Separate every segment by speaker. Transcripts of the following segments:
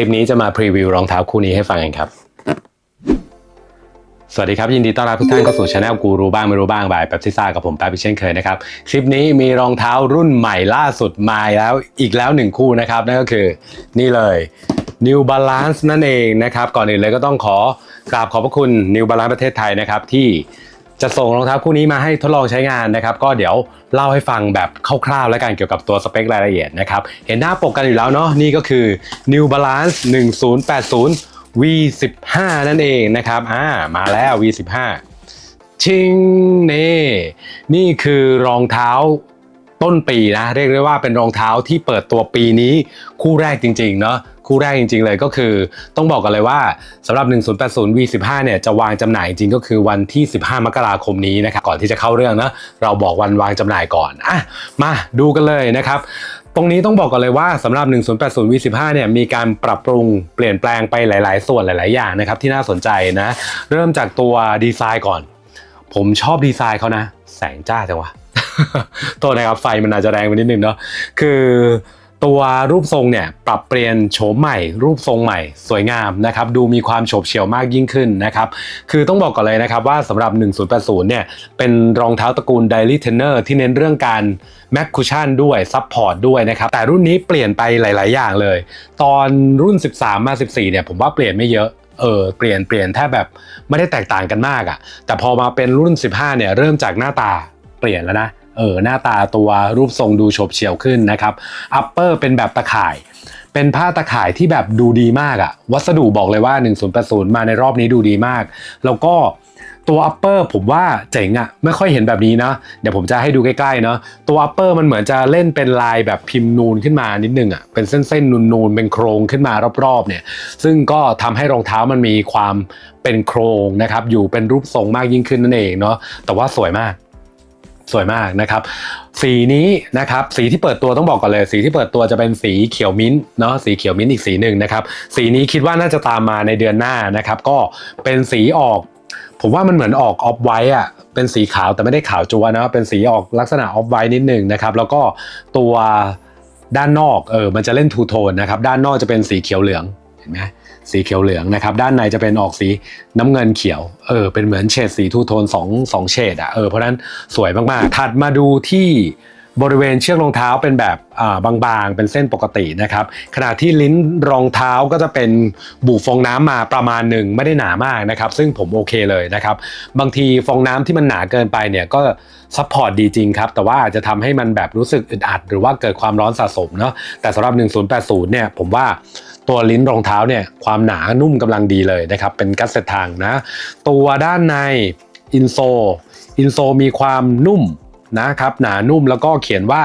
Speaker 1: ลิปนี้จะมาพรีวิวรองเท้าคู่นี้ให้ฟังกันครับ สวัสดีครับ ยินดีต้อนรับทุกท่านเข้าสู่ช anel กูรู้บ้างไม่รู้บ้างบายแป๊บซิซ่ากับผมแป๊บพิเช่นเคยนะครับ คลิปนี้มีรองเท้ารุ่นใหม่ล่าสุดมาแล้วอีกแล้วหนึ่งคู่นะครับ นั่นก็คือนี่เลย New Balance นั่นเองนะครับ ก่อนอื่นเลยก็ต้องขอกราบขอบพระคุณ New Balance ประเทศไทยนะครับที่ จะส่งรองเท้าคู่นี้มาให้ทดลองใช้งานนะครับ ก็เดี๋ยวเล่าให้ฟังแบบคร่าวๆ แล้วกันเกี่ยวกับตัวสเปครายละเอียดนะครับ เห็นหน้าปกกันอยู่แล้วเนาะนี่ก็คือ New Balance 1080 V15 นั่นเองนะครับอ่ามาแล้ว V15 ชิงนี่นี่คือรองเท้าต้นปีนะ เรียกได้ว่าเป็นรองเท้าที่เปิดตัวปีนี้คู่แรกจริงๆเนาะ คู่แรกจริง ๆ เลยก็คือ ต้องบอกกันเลยว่าสำหรับ 1080 V15 เนี่ยจะวางจำหน่ายจริงก็คือวันที่ 15 มกราคมนี้นะครับก่อนที่จะเข้าเรื่องนะเราบอกวันวางจำหน่ายก่อนอะมาดูกันเลยนะครับตรงนี้ต้องบอกก่อนเลยว่าสำหรับ 1080 V15 เนี่ยมีการปรับปรุงเปลี่ยนแปลงไปหลาย ๆ ส่วนหลาย ๆ อย่างนะครับที่น่าสนใจนะ เริ่มจากตัวดีไซน์ก่อน ผมชอบดีไซน์เขานะ แสงจ้าจังวะโทษนะครับไฟมันอาจจะแรงไปนิดนึงเนาะคือ ตัวรูปทรงเนี่ยปรับเปลี่ยนโฉมใหม่ รูปทรงใหม่ สวยงามนะครับดูมีความโฉบเฉี่ยวมากยิ่งขึ้นนะครับคือต้องบอกก่อนเลยนะครับว่าสำหรับ 1080 เนี่ยเป็นรองเท้าตระกูล Daily Tenner ที่เน้นเรื่องการแม็กคูชั่นด้วยซับพอร์ตด้วยนะครับแต่รุ่นนี้เปลี่ยนไปหลาย ๆ อย่างเลย ตอนรุ่น 13 มา 14 เนี่ยผมว่าเปลี่ยนไม่เยอะเออเปลี่ยนเปลี่ยนแทบแบบไม่ได้แตกต่างกันมากอะ่ะแต่พอมาเป็นรุ่น 15 เนี่ยเริ่มจากหน้าตาเปลี่ยนแล้วนะ เออหน้าตาตัวรูปทรงดูโฉบเฉี่ยวขึ้นนะครับอัปเปอร์เป็นแบบตะข่าย เป็นผ้าตะข่ายที่แบบดูดีมากอะวัสดุบอกเลยว่า 1080 มาในรอบนี้ดูดีมาก แล้วก็ตัวอัปเปอร์ผมว่าเจ๋งอะไม่ค่อยเห็นแบบนี้นะ เดี๋ยวผมจะให้ดูใกล้ๆเนาะตัวอัปเปอร์มันเหมือนจะเล่นเป็นลายแบบพิมพ์นูนขึ้นมานิดนึงอะ่ะเป็นเส้นๆนูนๆเป็นโครงขึ้นมารอบๆเนี่ย ซึ่งก็ทำให้รองเท้ามันมีความเป็นโครงนะครับอยู่เป็นรูปทรงมากยิ่งขึ้นนั่นเองเนาะแต่ว่าสวยมาก สวยมากนะครับ สีนี้นะครับสีที่เปิดตัวต้องบอกก่อนเลย สีที่เปิดตัวจะเป็นสีเขียวมิ้นท์เนาะสีเขียวมิ้นท์อีกสีหนึ่งนะครับ สีนี้คิดว่าน่าจะตามมาในเดือนหน้านะครับ ก็เป็นสีออก ผมว่ามันเหมือนออกออฟไวท์อะเป็นสีขาวแต่ไม่ได้ขาวจัวนะเป็นสีออกลักษณะออฟไวท์นิดหนึ่งนะครับ แล้วก็ตัวด้านนอกเออมันจะเล่นทูโทนนะครับ ด้านนอกจะเป็นสีเขียวเหลืองเห็นไหม สีเขียวเหลืองนะครับ ด้านในจะเป็นออกสีน้ำเงินเขียว เออ เป็นเหมือนเฉดสีทูโทน2 2เฉดอะ เออ เพราะฉะนั้นสวยมากๆ ถัดมาดูที่ บริเวณเชือกรองเท้าเป็นแบบบางๆ เป็นเส้นปกตินะครับ ขณะที่ลิ้นรองเท้าก็จะเป็นบุฟองน้ำมาประมาณหนึ่งไม่ได้หนามากนะครับ ซึ่งผมโอเคเลยนะครับ บางทีฟองน้ำที่มันหนาเกินไปเนี่ยก็ซัพพอร์ตดีจริงครับ แต่ว่าอาจจะทำให้มันแบบรู้สึกอึดอัด หรือว่าเกิดความร้อนสะสมเนาะแต่สำหรับ 1080 เนี่ยผมว่าตัวลิ้นรองเท้าเนี่ยความหนานุ่มกำลังดีเลยนะครับ เป็นกัสเซตทางนะ ตัวด้านในอินโซอินโซมีความนุ่ม นะครับหนานุ่มแล้วก็เขียนว่า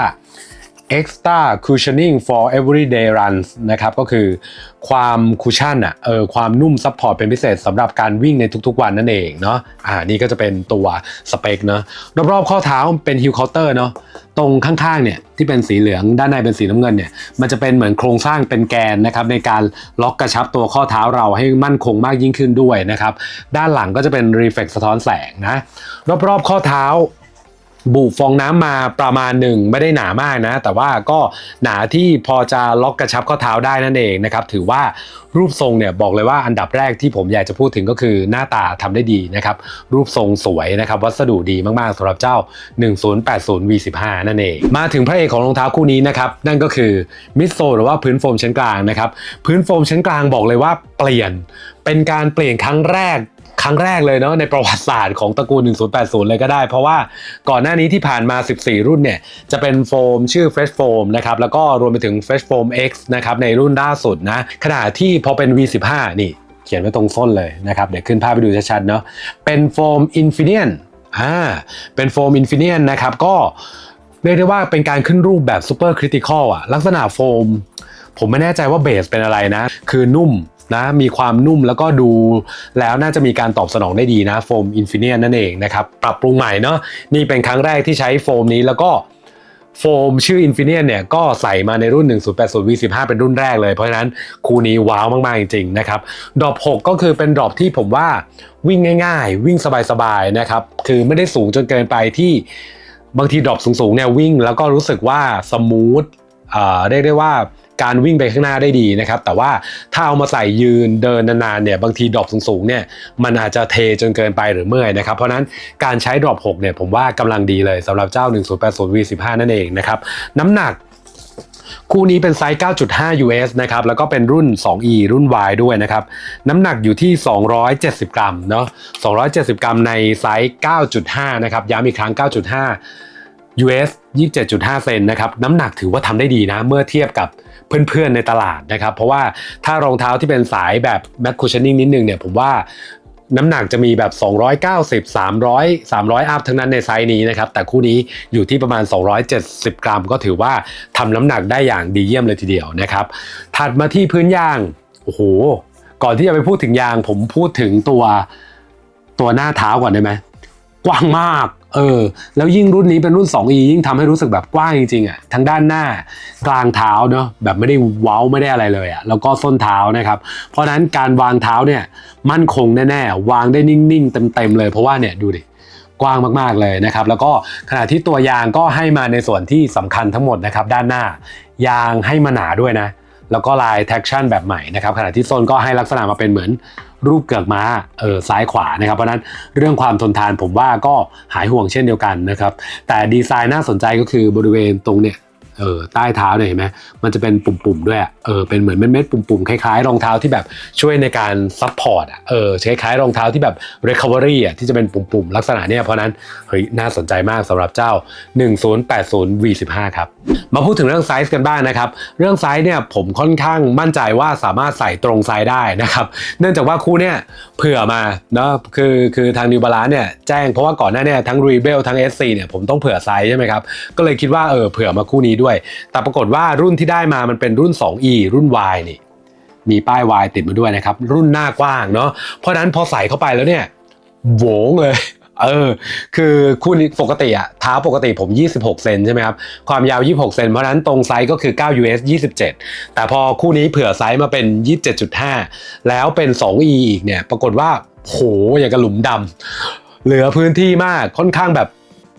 Speaker 1: extra cushioning for everyday runs นะครับก็คือความคุชชั่นอะเออความนุ่มซัพพอร์ตเป็นพิเศษสำหรับการวิ่งในทุกๆวันนั่นเองเนาะอ่านี่ก็จะเป็นตัวสเปคเนาะรอบๆข้อเท้าเป็นฮิลเคาน์เตอร์เนาะตรงข้างๆเนี่ยที่เป็นสีเหลืองด้านในเป็นสีน้ำเงินเนี่ยมันจะเป็นเหมือนโครงสร้างเป็นแกนนะครับในการล็อกกระชับตัวข้อเท้าเราให้มั่นคงมากยิ่งขึ้นด้วยนะครับด้านหลังก็จะเป็นรีเฟกสะท้อนแสงนะรอบๆข้อเท้า บุฟองน้ำมาประมาณหนึ่งไม่ได้หนามากนะ แต่ว่าก็หนาที่พอจะล็อกกระชับข้อเท้าได้นั่นเองนะครับ ถือว่ารูปทรงเนี่ยบอกเลยว่าอันดับแรกที่ผมอยากจะพูดถึงก็คือหน้าตาทำได้ดีนะครับ รูปทรงสวยนะครับ วัสดุดีมากๆสำหรับเจ้า 1080 V15 นั่นเอง มาถึงพระเอกของรองเท้าคู่นี้นะครับ นั่นก็คือมิดโซหรือว่าพื้นโฟมชั้นกลางนะครับ พื้นโฟมชั้นกลางบอกเลยว่าเปลี่ยนเป็นการเปลี่ยนครั้งแรก ครั้งแรกเลยเนาะในประวัติศาสตร์ของตระกูล 1080 เลยก็ได้ เพราะว่าก่อนหน้านี้ที่ผ่านมา 14 รุ่นเนี่ย จะเป็นโฟมชื่อ Fresh Foam นะครับ แล้วก็รวมไปถึง Fresh Foam X นะครับในรุ่นล่าสุดนะ ขณะที่พอเป็น V15 นี่ เขียนไว้ตรงส้นเลยนะครับ เดี๋ยวขึ้นภาพไปดูชัดๆเนาะเป็นโฟม Infinite อ่าเป็นโฟม Infinite นะครับก็เรียกได้ว่าเป็นการขึ้นรูปแบบ Super Critical อะลักษณะโฟม ผมไม่แน่ใจว่าเบสเป็นอะไรนะ คือนุ่มนะมีความนุ่มแล้วก็ดูแล้วน่าจะมีการตอบสนองได้ดีนะโฟมอินฟิเนียนั่นเองนะครับปรับปรุงใหม่เนาะนี่เป็นครั้งแรกที่ใช้โฟมนี้แล้วก็โฟมชื่อ Infinite เนี่ยก็ใส่มาในรุ่น 1080 V15 เป็นรุ่นแรกเลย เพราะฉะนั้นคู่นี้ว้าวมาก ๆ จริง ๆ นะครับดรอป6ก็คือเป็นดรอปที่ผมว่าวิ่งง่าย ๆ วิ่งสบาย ๆ นะครับ คือไม่ได้สูงจนเกินไปที่บางทีดรอปสูง ๆ เนี่ยวิ่งแล้วก็รู้สึกว่าสมูทเอ่อเรียกได้ว่า การวิ่งไปข้างหน้าได้ดีนะครับ แต่ว่าถ้าเอามาใส่ยืนเดินนานๆเนี่ยบางทีดรอปสูงๆเนี่ยมันอาจจะเทจนเกินไปหรือเมื่อยนะครับเพราะนั้นการใช้ดรอป6เนี่ยผมว่ากำลังดีเลยสำหรับเจ้า 1080 V15 นั่นเองนะครับน้ำหนักคู่นี้เป็นไซส์ 9.5 US นะครับ แล้วก็เป็นรุ่น 2E รุ่น Y ด้วยนะครับ น้ำหนักอยู่ที่ 270 กรัมเนาะ 270 กรัมในไซส์ 9.5 นะครับ ย้ำอีกครั้ง 9.5 US 27.5 เซนนะครับ น้ำหนักถือว่าทำได้ดีนะ เมื่อเทียบกับ เพื่อนๆในตลาดนะครับ เพราะว่าถ้ารองเท้าที่เป็นสายแบบแม c คูช i นิ่งนิดนึงเนี่ยผมว่าน้ำหนักจะมีแบบ 290 300 300 อัพทั้งนั้นในไซส์นี้นะครับ แต่คู่นี้อยู่ที่ประมาณ 270 กรัม ก็ถือว่าทำน้ำหนักได้อย่างดีเยี่ยมเลยทีเดียวนะครับ ถัดมาที่พื้นยาง โอ้โห ก่อนที่จะไปพูดถึงยาง ผมพูดถึงตัวตัวหน้าเท้าก่อนได้ไหม กว้างมาก เออ แล้วยิ่งรุ่นนี้เป็นรุ่น 2E ยิ่งทำให้รู้สึกแบบกว้างจริงๆอะทั้งด้านหน้ากลางเท้าเนาะแบบไม่ได้เว้าไม่ได้อะไรเลยอะแล้วก็ส้นเท้านะครับ เพราะฉะนั้นการวางเท้าเนี่ยมั่นคงแน่ๆ วางได้นิ่งๆ เต็มๆเลยเพราะว่าเนี่ยดูดิกว้างมากๆเลยนะครับ แล้วก็ขณะที่ตัวยางก็ให้มาในส่วนที่สำคัญทั้งหมดนะครับ ด้านหน้ายางให้มาหนาด้วยนะ แล้วก็ลาย traction แบบใหม่นะครับขณะที่ส้นก็ให้ลักษณะมาเป็นเหมือน รูปเกือกม้าเออซ้ายขวานะครับเพราะฉะนั้นเรื่องความทนทานผมว่าก็หายห่วงเช่นเดียวกันนะครับแต่ดีไซน์น่าสนใจก็คือบริเวณตรงเนี่ย เออใต้เท้าเนี่ยเห็นไหมมันจะเป็นปุ่มๆด้วยเออเป็นเหมือนเม็ดๆปุ่มๆคล้ายๆรองเท้าที่แบบช่วยในการซัพพอร์ตอะเออคล้ายๆรองเท้าที่แบบ recovery อะที่จะเป็นปุ่มๆลักษณะเนี่ยเพราะนั้นเฮ้ยน่าสนใจมากสำหรับเจ้า 1080 V15 ครับ มาพูดถึงเรื่องไซส์กันบ้างนะครับ เรื่องไซส์เนี่ยผมค่อนข้างมั่นใจว่าสามารถใส่ตรงไซส์ได้นะครับเนื่องจากว่าคู่เนี่ยเผื่อมาเนาะคือคือทาง New Balance เนี่ยแจ้งเพราะว่าก่อนหน้าเนี่ยทั้ง Rebel ทั้ง SC เนี่ยผมต้องเผื่อไซส์ใช่ไหมครับก็เลยคิดว่าเออเผื่อมาคู่นี้ด้วยแต่ปรากฏว่ารุ่นที่ได้มามันเป็นรุ่น 2E รุ่น Y นี่ มีป้าย Y ติดมาด้วยนะครับ รุ่นหน้ากว้างเนาะเพราะนั้นพอใส่เข้าไปแล้วเนี่ยโหวงเลยเออ คือคู่นี้ปกติอะเท้าปกติผม 26 เซนใช่ไหมครับ ความยาว 26 เซน เพราะนั้นตรงไซส์ก็คือ 9 US 27 แต่พอคู่นี้เผื่อไซส์มาเป็น 27.5 แล้วเป็น 2E อีกเนี่ย ปรากฏว่า โห อย่างกระหลุมดำ เหลือพื้นที่มาก ค่อนข้างแบบ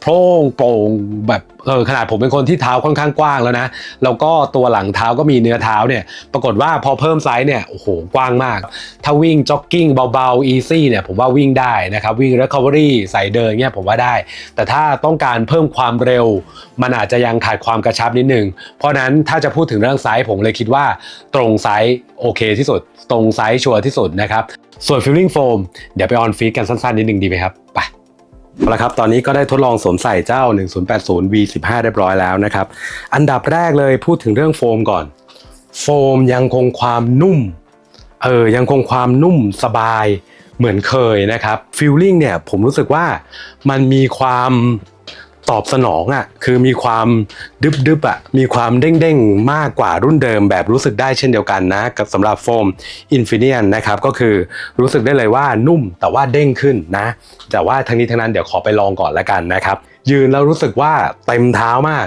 Speaker 1: พร่งโปร่งแบบเออขนาดผมเป็นคนที่เท้าค่อนข้างกว้างแล้วนะ แล้วก็ตัวหลังเท้าก็มีเนื้อเท้าเนี่ย ปรากฏว่าพอเพิ่มไซส์เนี่ยโอ้โหกว้างมาก ถ้าวิ่งจ็อกกิ้งเบาๆ easy เนี่ยผมว่าวิ่งได้นะครับ วิ่ง recovery ใส่เดินเนี่ยผมว่าได้ แต่ถ้าต้องการเพิ่มความเร็ว มันอาจจะยังขาดความกระชับนิดนึง เพราะนั้นถ้าจะพูดถึงเรื่องไซส์ผมเลยคิดว่าตรงไซส์โอเคที่สุด ตรงไซส์ชัวร์ที่สุดนะครับส่วน feeling foam เดี๋ยวไปออนฟีดกันสั้นๆนิดนึงดีไหมครับไป เอาละครับ ตอนนี้ก็ได้ทดลองสวมใส่เจ้า 1080 V15 เรียบร้อยแล้วนะครับ อันดับแรกเลยพูดถึงเรื่องโฟมก่อน โฟมยังคงความนุ่ม เออ ยังคงความนุ่มสบายเหมือนเคยนะครับ ฟิลลิ่งเนี่ยผมรู้สึกว่ามันมีความ ตอบสนองอะ่ะคือมีความดึบดึบอะ่ะมีความเด้งเด้งมากกว่ารุ่นเดิมแบบรู้สึกได้เช่นเดียวกันนะ กับสำหรับโฟม Infineon นะครับก็คือรู้สึกได้เลยว่านุ่มแต่ว่าเด้งขึ้นนะ แต่ว่าทั้งนี้ทั้งนั้นเดี๋ยวขอไปลองก่อนแล้วกันนะครับ ยืนแล้วรู้สึกว่าเต็มเท้ามาก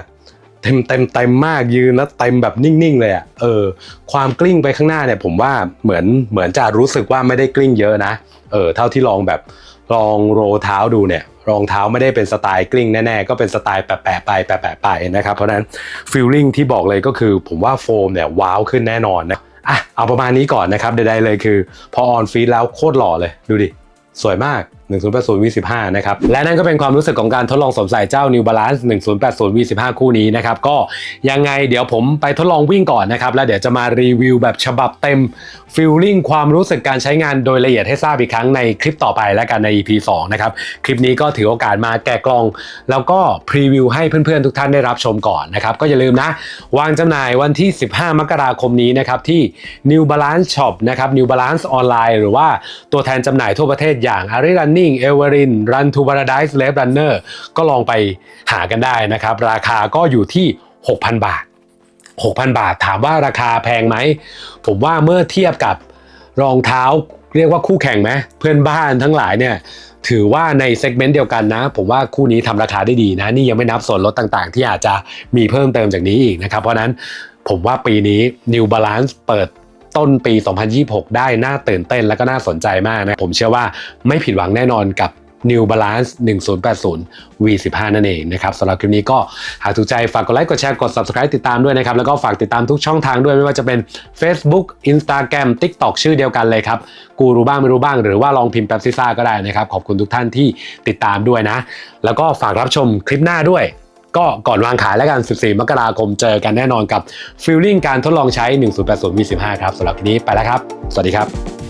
Speaker 1: เต็มเต็มเต็มมากยืนแล้วเต็มแบบนิ่งๆเลยอะ่ะเออความกลิ้งไปข้างหน้าเนี่ยผมว่าเหมือนเหมือนจะรู้สึกว่าไม่ได้กลิ้งเยอะนะเออเท่าที่ลองแบบ ลองโรเท้าดูเนี่ยรองเท้าไม่ได้เป็นสไตล์กลิ้งแน่ๆ ก็เป็นสไตล์แปะๆไปแปะๆไปนะครับ เพราะฉะนั้นฟิลลิ่งที่บอกเลยก็คือผมว่าโฟมเนี่ยว้าวขึ้นแน่นอนนะอะเอาประมาณนี้ก่อนนะครับใดๆเลยคือ พอออนฟีดแล้วโคตรหล่อเลยดูดิ สวยมาก 1080 V15 นะครับ และนั่นก็เป็นความรู้สึกของการทดลองสวมใส่เจ้า New Balance 1080 V15 คู่นี้นะครับ ก็ยังไงเดี๋ยวผมไปทดลองวิ่งก่อนนะครับ แล้วเดี๋ยวจะมารีวิวแบบฉบับเต็มฟิลลิ่งความรู้สึกการใช้งานโดยละเอียดให้ทราบอีกครั้งในคลิปต่อไปและกันใน EP 2 นะครับ คลิปนี้ก็ถือโอกาสมาแกะกล่อง แล้วก็พรีวิวให้เพื่อนๆ ทุกท่านได้รับชมก่อนนะครับ ก็อย่าลืมนะ วางจำหน่ายวันที่ 15 มกราคมนี้นะครับที่ New Balance Shop นะครับ New Balance ออนไลน์หรือว่าตัวแทนจำหน่ายทั่วประเทศอย่าง a r i Running e v e r i n Run to Paradise l a b Runner ก็ลองไปหากันได้นะครับ ราคาก็อยู่ที่ 6,000 บาท 6,000 บาทถามว่าราคาแพงไหม ผมว่าเมื่อเทียบกับรองเท้าเรียกว่าคู่แข่งไหมเพื่อนบ้านทั้งหลายเนี่ยถือว่าในเซกเมนต์เดียวกันนะ ผมว่าคู่นี้ทำราคาได้ดีนะ นี่ยังไม่นับส่วนลดต่างๆ ที่อาจจะมีเพิ่มเติมจากนี้อีกนะครับ เพราะฉะนั้นผมว่าปีนี้ New Balance เปิด ต้นปี 2026 ได้น่าตื่นเต้นและก็น่าสนใจมากนะ ผมเชื่อว่าไม่ผิดหวังแน่นอนกับ New Balance 1080 V15 นั่นเองนะครับสำหรับคลิปนี้ก็หากถูกใจฝากกดไลค์กดแชร์กด Subscribe ติดตามด้วยนะครับ แล้วก็ฝากติดตามทุกช่องทางด้วยไม่ว่าจะเป็น Facebook Instagram TikTok ชื่อเดียวกันเลยครับกูรู้บ้างไม่รู้บ้างหรือว่าลองพิมพ์แป๊บซิซ่าก็ได้นะครับ ขอบคุณทุกท่านที่ติดตามด้วยนะ แล้วก็ฝากรับชมคลิปหน้าด้วย ก็ก่อนวางขายแล้วกัน 14 มกราคมเจอกันแน่นอนกับฟิลลิ่งการทดลองใช้ 1080 V15 ครับสำหรับทีนี้ไปแล้วครับ สวัสดีครับ